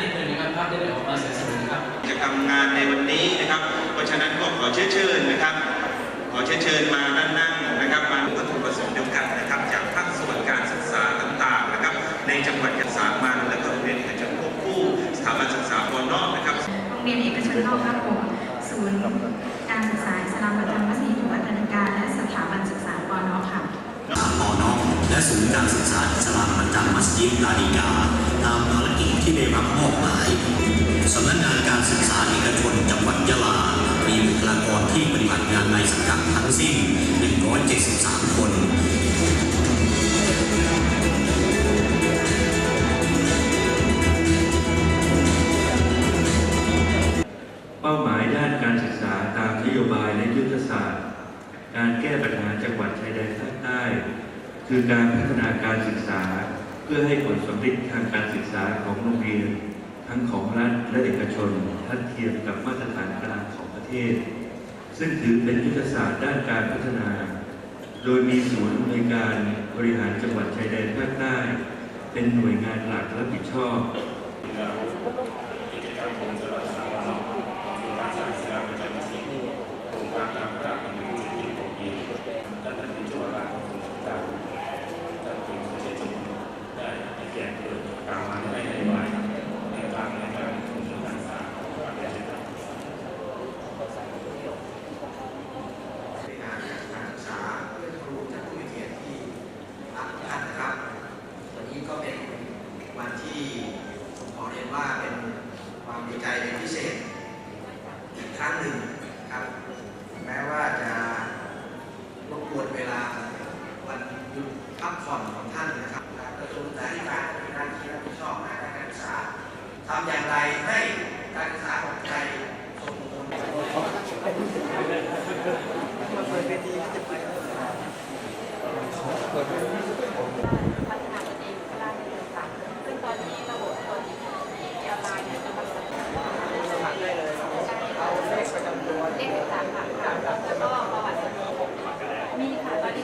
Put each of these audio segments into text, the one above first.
ครับขยับมาด้านหน้านิดนึงนะครับภาพจะได้ออกมาสวยๆนะครับกิจกรรมงานในวันนี้นะครับ เพราะฉะนั้นก็ขอเชิญเชิญนะครับ ขอเชิญเชิญมาด้านนั่งนะครับมาวัตถุประสงค์เดียวกันนะครับ จากภาคส่วนการศึกษาต่างๆนะครับ ในจังหวัดยะสามันและก็โรงเรียนเอกชนควบคู่สถาบันศึกษาปนอกนะครับโรงเรียนเอกชนนอกภาคผมศูนย์การศึกษาอิสลามประจำมัสยิดวัฒนการและสถาบันศึกษาปอนอค่ะสามปอนอและศูนย์การศึกษาอิสลามประจำมัสยิดลาดิกา ตามภารกิจที่ได้รับมอบหมายสำนักงานการศึกษาเอกชนจังหวัดยะลา มีบุคลากรที่ปฏิบัติงานในสังกัดทั้งสิ้น 173 คนเป้าหมายด้านการศึกษาตามนโยบายและยุทธศาสตร์ การแก้ปัญหาจังหวัดชายแดนภาคใต้ คือการพัฒนาการศึกษา เพื่อให้ผลสำเร็จทางการศึกษาของโรงเรียน ทั้งของรัฐและเอกชนทัดเทียมกับมาตรฐานกลางของประเทศ ซึ่งถือเป็นยุทธศาสตร์ด้านการพัฒนา โดยมีศูนย์ในการบริหารจังหวัดชายแดนภาคใต้ เป็นหน่วยงานหลักรับผิดชอบริหารการศึกษาเพื่อนครูและผู้มีเกียรติที่รักทุกท่านนะครับ วันนี้ก็เป็นวันที่ผมขอเรียนว่าเป็นความดีใจเป็น พิเศษอีกครั้งหนึ่งครับ แม้ว่าจะรบกวนเวลาวันหยุดพักผ่อนของท่านนะครับกระทรวงศึกษาธิการเป็นหน้าที่รับผิดชอบด้านการศึกษาทำอย่างไรให้การศึกษาของไทยส่งผล พัฒนาตนเองด้านนี้ค่ะซึ่งตอนนี้ระบบตัวนี้ออนไลน์เนี่ยจะมาสมัครได้เลยเอาเลขประจำตัวเลขสามค่ะค่ะแล้วก็ประวัติมี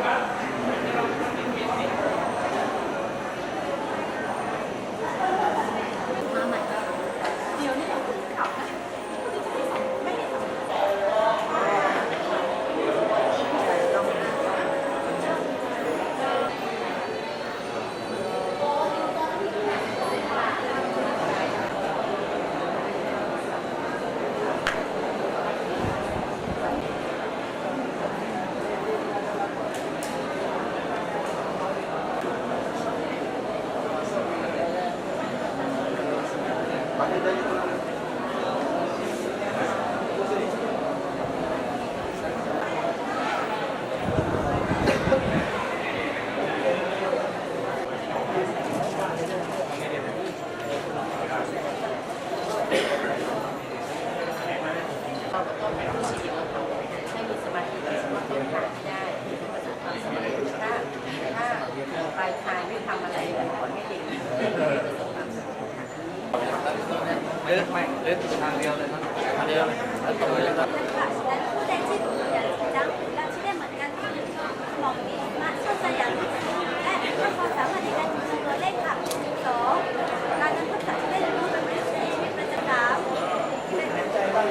ค่ะตอนนี้คือมาใหม่เดี๋ยวนี้เราขับนะไม่ได้ขับ ให้มีสมาธิในสมาธิทางได้ประสบความสำเร็จถ้าถ้าปลายทางไม่ทำอะไรมันผลไม่ดีประสบความสำเร็จค่ะ เลือกไม่เลือกทางเดียวเลยนะทางเดียวเลยแล้วตรงเลยครับ ค่ะและผู้ใดที่อยากจะและที่ได้เหมือนกันที่มองดีมาช่วยสยามและเพิ่มความสามารถในการคำนวณเลขค่ะสองการนำทักษะที่ได้เรียนรู้เป็นประโยชน์ในชีวิตประจำวัน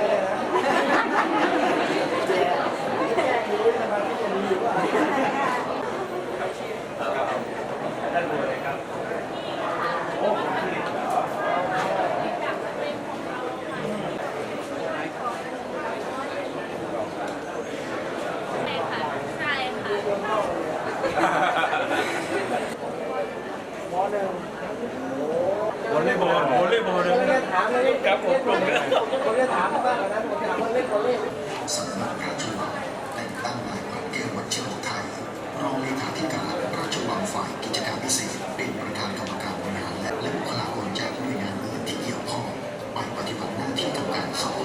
วอลเล ย์บอลวอเลย์บอลครับผมผมสำนักราชวังแต่งตั้งนายพันเทพวัชโรไทยรองเลขาธิการราชวังฝ่ายกิจการพิเศษเป็นประธานกรรมการบริหารและละบุคลากรจากหน่วยงานอื่นที่เกี่ยวข้องไปปฏิบัติหน้าที่ทำการสอบ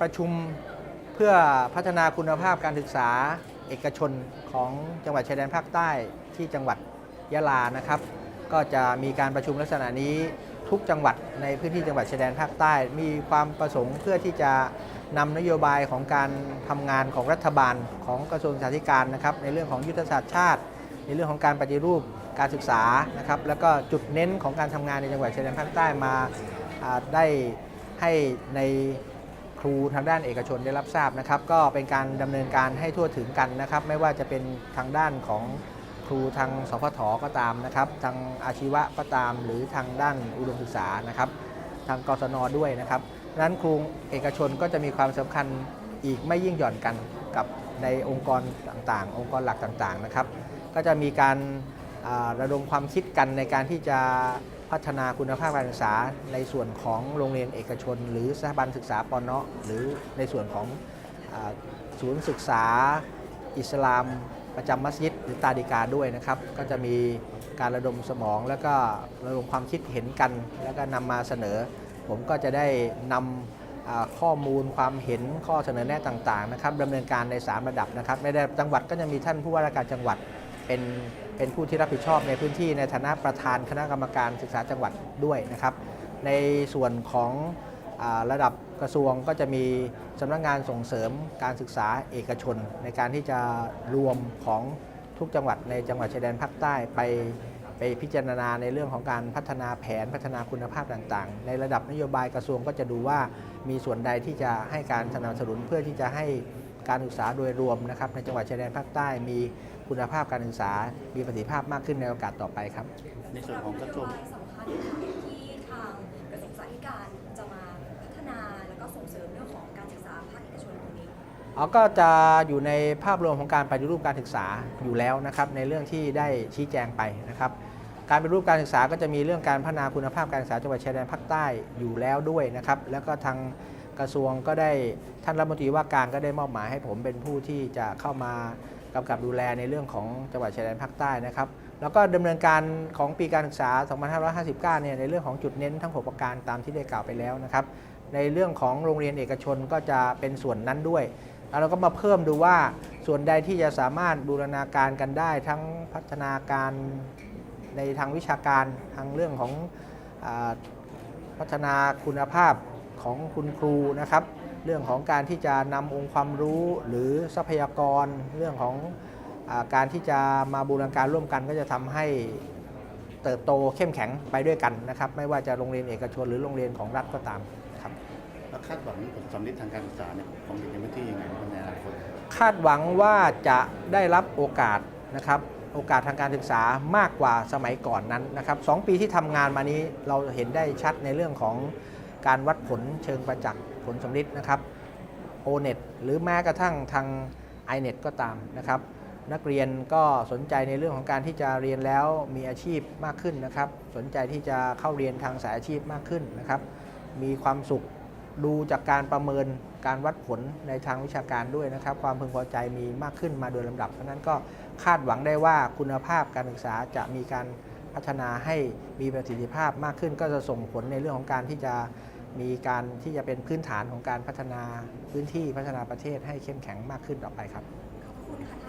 ประชุมเพื่อพัฒนาคุณภาพการศึกษาเอกชนของจังหวัดชายแดนภาคใต้ที่จังหวัดยะลานะครับ ก็จะมีการประชุมลักษณะนี้ทุกจังหวัดในพื้นที่จังหวัดชายแดนภาคใต้ มีความประสงค์เพื่อที่จะนำนโยบายของการทำงานของรัฐบาลของกระทรวงศึกษาธิการนะครับในเรื่องของยุทธศาสตร์ชาติ ในเรื่องของการปฏิรูปการศึกษานะครับแล้วก็จุดเน้นของการทำงานในจังหวัดชายแดนภาคใต้มาได้ให้ใน รูทางด้านเอกชนได้รับทราบนะครับ ก็เป็นการดำเนินการให้ทั่วถึงกันนะครับ ไม่ว่าจะเป็นทางด้านของครูทางสพทก็ตามนะครับ ทางอาชีวะก็ตาม หรือทางด้านอุดมศึกษานะครับ ทางกศนด้วยนะครับนั้นครูเอกชนก็จะมีความสำคัญอีกไม่ยิ่งหย่อนกันกับในองค์กรต่างๆ องค์กรหลักต่างๆนะครับ ก็จะมีการระดมความคิดกันในการที่จะ พัฒนาคุณภาพการศึกษาในส่วนของโรงเรียนเอกชน หรือสถาบันศึกษาปนเนาะหรือในส่วนของศูนย์ศึกษาอิสลามประจำมัสยิดหรือตาดิกาด้วยนะครับ ก็จะมีการระดมสมอง แล้วก็ระดมความคิดเห็นกัน แล้วก็นำมาเสนอ ผมก็จะได้นำอ่าข้อมูลความเห็นข้อเสนอแนะต่างๆนะครับดำเนินการใน 3 ระดับนะครับในระดับจังหวัดก็จะมีท่านผู้ว่าราชการจังหวัด เป็นเป็นผู้ที่รับผิดชอบในพื้นที่ในฐานะประธานคณะกรรมการศึกษาจังหวัดด้วยนะครับ ในส่วนของอระดับกระทรวงก็จะมีสำนักงานส่งเสริมการศึกษาเอกชน ในการที่จะรวมของทุกจังหวัดในจังหวัดชายแดนภาคใต้ไปไปพิจารณาในเรื่องของการพัฒนาแผนพัฒนาคุณภาพต่างๆ ในระดับนโยบายกระทรวงก็จะดูว่ามีส่วนใดที่จะให้การสนับสนุนเพื่อที่จะให้การศึกษาโดยรวมนะครับในจังหวัดชายแดนภาคใต้มี คุณภาพการศึกษา มีประสิทธิภาพมากขึ้นในโอกาสต่อไปครับ ในส่วนของกระทรวง สำคัญที่ทางกระทรวงศึกษาธิการจะมาพัฒนาแล้วก็ส่งเสริมเรื่องของการศึกษาภาคเอกชนตรงนี้ เอาก็จะอยู่ในภาพรวมของการปฏิรูปการศึกษาอยู่แล้วนะครับในเรื่องที่ได้ชี้แจงไปนะครับ การปฏิรูปการศึกษาก็จะมีเรื่องการพัฒนาคุณภาพการศึกษาจังหวัดชายแดนภาคใต้อยู่แล้วด้วยนะครับ แล้วก็ทางกระทรวงก็ได้ท่านรัฐมนตรีว่าการก็ได้มอบหมายให้ผมเป็นผู้ที่จะเข้ามา กำกับดูแลในเรื่องของจังหวัดชายแดนภาคใต้นะครับ แล้วก็ดำเนินการของปีการศึกษา 2559 เนี่ยในเรื่องของจุดเน้นทั้ง 6 ประการตามที่ได้กล่าวไปแล้วนะครับ ในเรื่องของโรงเรียนเอกชนก็จะเป็นส่วนนั้นด้วยแล้วเราก็มาเพิ่มดูว่าส่วนใดที่จะสามารถบูรณาการกันได้ทั้งพัฒนาการในทางวิชาการทางเรื่องของอพัฒนาคุณภาพของคุณครูนะครับ เรื่องของการที่จะนำองค์ความรู้หรือทรัพยากร เรื่องของอาการที่จะมาบูรณาการร่วมกันก็จะทำให้เติบโตเข้มแข็งไปด้วยกันนะครับ ไม่ว่าจะโรงเรียนเอกชนหรือโรงเรียนของรัฐก็ตามครับแล้วคาดหวังผลสำลิดทางการศึกษาเนี่ยของเด็กในพื้นที่ยังไงบ้างในอนาคตคาดหวังว่าจะได้รับโอกาสนะครับโอกาสทางการศึกษามากกว่าสมัยก่อนนั้นนะครับสองปีที่ทำงานมานี้เราเห็นได้ชัดในเรื่องของการวัดผลเชิงประจักษ์ ผลสำลิดนะครับ o n e t หรือแม้กระทั่งทาง i n e t ก็ตามนะครับ นักเรียนก็สนใจในเรื่องของการที่จะเรียนแล้วมีอาชีพมากขึ้นนะครับ สนใจที่จะเข้าเรียนทางสายอาชีพมากขึ้นนะครับ มีความสุขดูจากการประเมินการวัดผลในทางวิชาการด้วยนะครับ ความพึงพอใจมีมากขึ้นมาโดยลำดับเพราะนั้นก็คาดหวังได้ว่าคุณภาพการศึกษาจะมีการพัฒนาให้มีประสิทธิภาพมากขึ้น ก็จะส่งผลในเรื่องของการที่จะ มีการที่จะเป็นพื้นฐานของการพัฒนาพื้นที่พัฒนาประเทศให้เข้มแข็งมากขึ้นต่อไปครับ ขอบคุณค่ะ